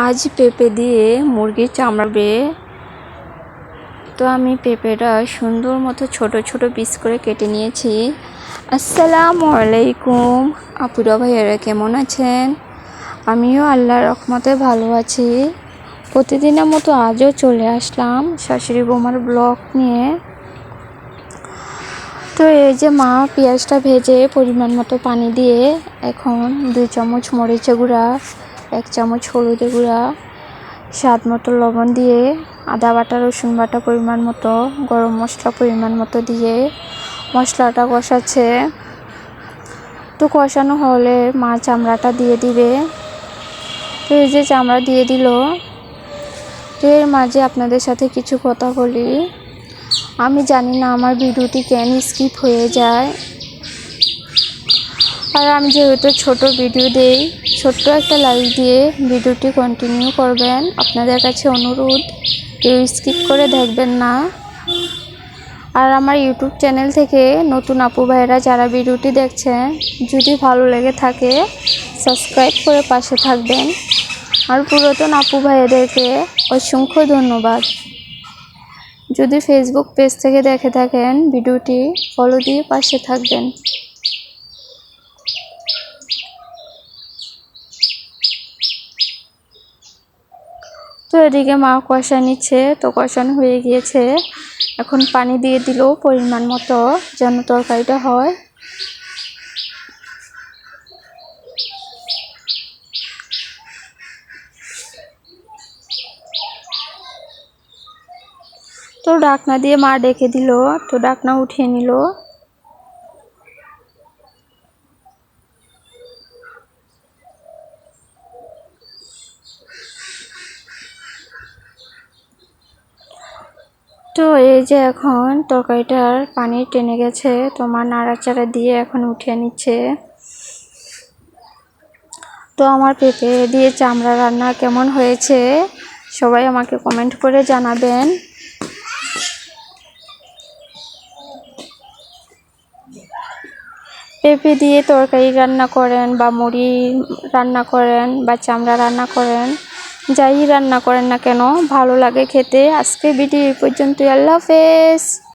আজ পেঁপে দিয়ে মুরগির চামড়া বে তো আমি পেঁপেটা সুন্দর মতো ছোট ছোট পিস করে কেটে নিয়েছি। আসসালামু আলাইকুম। আপুরা ভাইয়ারা কেমন আছেন? আমিও আল্লাহর রহমতে ভালো আছি। প্রতিদিনের মতো আজও চলে আসলাম শাশুড়ি বৌমার ব্লগ নিয়ে। তো এই যে মা পেঁয়াজটা ভেজে পরিমাণ মতো পানি দিয়ে এখন দুই চামচ মরিচে গুঁড়া এক চামচ হলুদের গুঁড়া, স্বাদ মতো লবণ দিয়ে আদা বাটা, রসুন বাটা পরিমাণ মতো, গরম মশলা পরিমাণ মতো দিয়ে মশলাটা কষাচ্ছে। তো কষানো হলে মা চামড়াটা দিয়ে দিবে। তো এই যে চামড়া দিয়ে দিল এর মাঝে আপনাদের সাথে কিছু কথা বলি। আমি জানি না আমার ভিডিওটি কেন স্কিপ হয়ে যায়। আর আমি যেহেতু ছোট ভিডিও দেই, ছোট্ট একটা লাইক দিয়ে ভিডিওটি কন্টিনিউ করবেন। আপনাদের কাছে অনুরোধ, কেউ স্কিপ করে দেখবেন না। আর আমার ইউটিউব চ্যানেল থেকে নতুন আপু ভাইয়েরা যারা ভিডিওটি দেখছেন, যদি ভালো লেগে থাকে সাবস্ক্রাইব করে পাশে থাকবেন। আর পুরাতন আপু ভাইয়েদেরকে অসংখ্য ধন্যবাদ। যদি ফেসবুক পেজ থেকে দেখে থাকেন, ভিডিওটি ফলো দিয়ে পাশে থাকবেন। তো এদিকে মা কষা নিচ্ছে, তো কষানো হয়ে গিয়েছে। এখন পানি দিয়ে দিল পরিমাণ মতো, যেন তরকারিটা হয়। তো ডাকনা দিয়ে মা ডেকে দিল, তো ডাকনা উঠিয়ে নিল। তো এই যে এখন তরকারিটার পানি টেনে গেছে, তোমার নাড়াচাড়া দিয়ে এখন উঠিয়ে নিচ্ছে। তো আমার পেঁপে দিয়ে চামড়া রান্না কেমন হয়েছে, সবাই আমাকে কমেন্ট করে জানাবেন। পেঁপে দিয়ে তরকারি রান্না করেন বা মুড়ি রান্না করেন বা চামড়া রান্না করেন যাই রান্না করেন না কেন ভালো লাগে খেতে। আজকে ভিডিও এই পর্যন্তই আল্লাহ হাফেজ।